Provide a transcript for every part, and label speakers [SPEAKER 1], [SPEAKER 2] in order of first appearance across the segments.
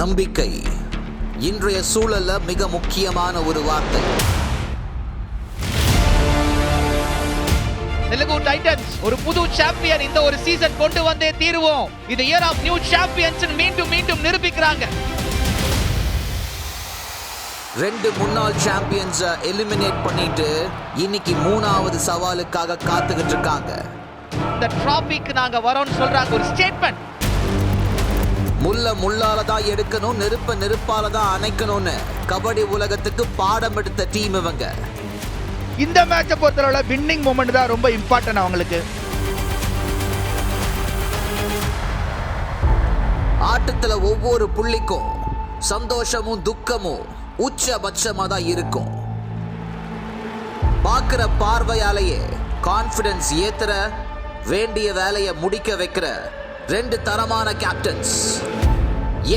[SPEAKER 1] நம்பிக்கை. இன்றைய சூழல்ல மிக முக்கியமான ஒரு வார்த்தை.
[SPEAKER 2] தெலுங்கு டைட்டன்ஸ் ஒரு புது சாம்பியன் இந்த ஒரு சீசன் கொண்டு வந்தே தீருவோம். இது இயர் ஆஃப் நியூ சாம்பியன்ஸ் மீண்டும் மீண்டும் நிரூபிக்கிறாங்க.
[SPEAKER 1] ரெண்டு முன்னாள் சாம்பியன்ஸை எலிமினேட் பண்ணிட்டு இன்னைக்கு மூணாவது சவாலுக்காக காத்துக்கிட்டு இருக்காங்க.
[SPEAKER 2] இந்த டிராபிக் நாங்க வரோம்னு சொல்றாங்க ஒரு ஸ்டேட்மெண்ட்
[SPEAKER 1] முள்ள முள்ளால தான் எடுக்கணும் நெருப்ப நெருப்பால தான் அணைக்கணும்னு கபடி உலகத்துக்கு பாடம் எடுத்த டீம் இவங்க.
[SPEAKER 3] இந்த மேட்சை பொறுத்தளவுல வின்னிங் மூமெண்ட் தான் ரொம்ப இம்பார்ட்டன்ட் அவங்களுக்கு
[SPEAKER 1] ஆட்டத்துல ஒவ்வொரு புள்ளிக்கும் சந்தோஷமும் துக்கமும் உச்சபட்சமா தான் இருக்கும். பார்க்கிற பார்வையாலேயே கான்ஃபிடன்ஸ் ஏத்துற வேண்டிய வேலையை முடிக்க வைக்கிற ரெண்டு தரமான கேப்டன்ஸ்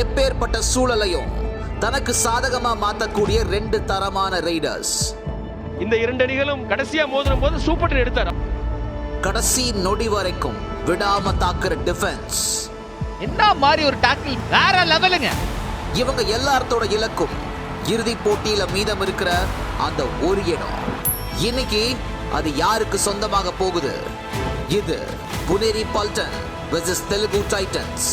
[SPEAKER 1] எப்பேற்பட்ட சூழலையும் தனக்கு சாதகமா மாத்தக்கூடிய ரெண்டு தரமான ரைடர்ஸ்
[SPEAKER 4] இந்த இரண்டு அணிகளும் கடைசியா மோதின போது சூப்பர் எடுத்தார்.
[SPEAKER 1] கடைசி நொடி வரைக்கும் விடாம தாக்குற டிஃபென்ஸ்
[SPEAKER 2] என்ன மாதிரி ஒரு டாக்கிள் வேற லெவலுங்க
[SPEAKER 1] இவங்க எல்லாத்தோட இலக்கும் இறுதி போட்டியில மீதம் இருக்கிற அந்த ஒரு இடம். இன்னைக்கு அது யாருக்கு சொந்தமாக போகுது? இது Puneri Paltan. Versus Telugu titans